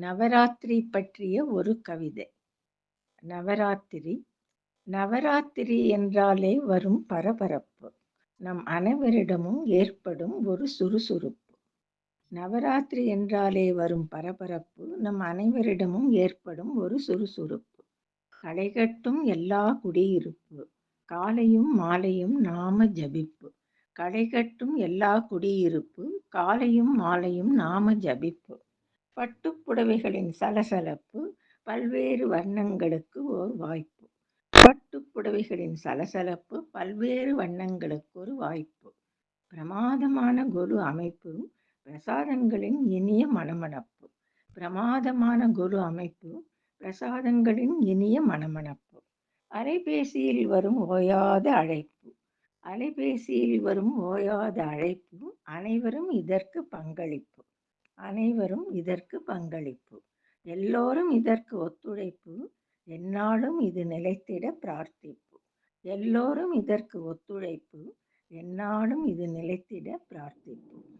நவராத்திரி பற்றிய ஒரு கவிதை. நவராத்திரி. நவராத்திரி என்றாலே வரும் பரபரப்பு. நம் அனைவரிடமும் ஏற்படும் ஒரு சுறுசுறுப்பு. நவராத்திரி என்றாலே வரும் பரபரப்பு நம் அனைவரிடமும் ஏற்படும் ஒரு சுறுசுறுப்பு. களைகட்டும் எல்லா குடியிருப்பு காலையும் மாலையும் நாம ஜபிப்பு. களைகட்டும் எல்லா குடியிருப்பு காலையும் மாலையும் நாம ஜபிப்பு. பட்டுப்புடவைகளின் சலசலப்பு பல்வேறு வண்ணங்களுக்கு ஒரு வாய்ப்பு. பட்டுப்புடவைகளின் சலசலப்பு பல்வேறு வண்ணங்களுக்கு ஒரு வாய்ப்பு. பிரமாதமான குரு அமைப்பு பிரசாதங்களின் இனிய மணமணப்பு பிரமாதமான குரு அமைப்பு பிரசாதங்களின் இனிய மணமணப்பு அலைபேசியில் வரும் ஓயாத அழைப்பு. அலைபேசியில் வரும் ஓயாத அழைப்பு அனைவரும் இதற்கு பங்களிப்பு. அனைவரும் இதற்கு பங்களிப்பு. எல்லோரும் இதற்கு ஒத்துழைப்பு. என்னாலும் இது நிலைத்திட பிரார்த்திப்பு. எல்லோரும் இதற்கு ஒத்துழைப்பு. என்னாலும் இது நிலைத்திட பிரார்த்திப்பு.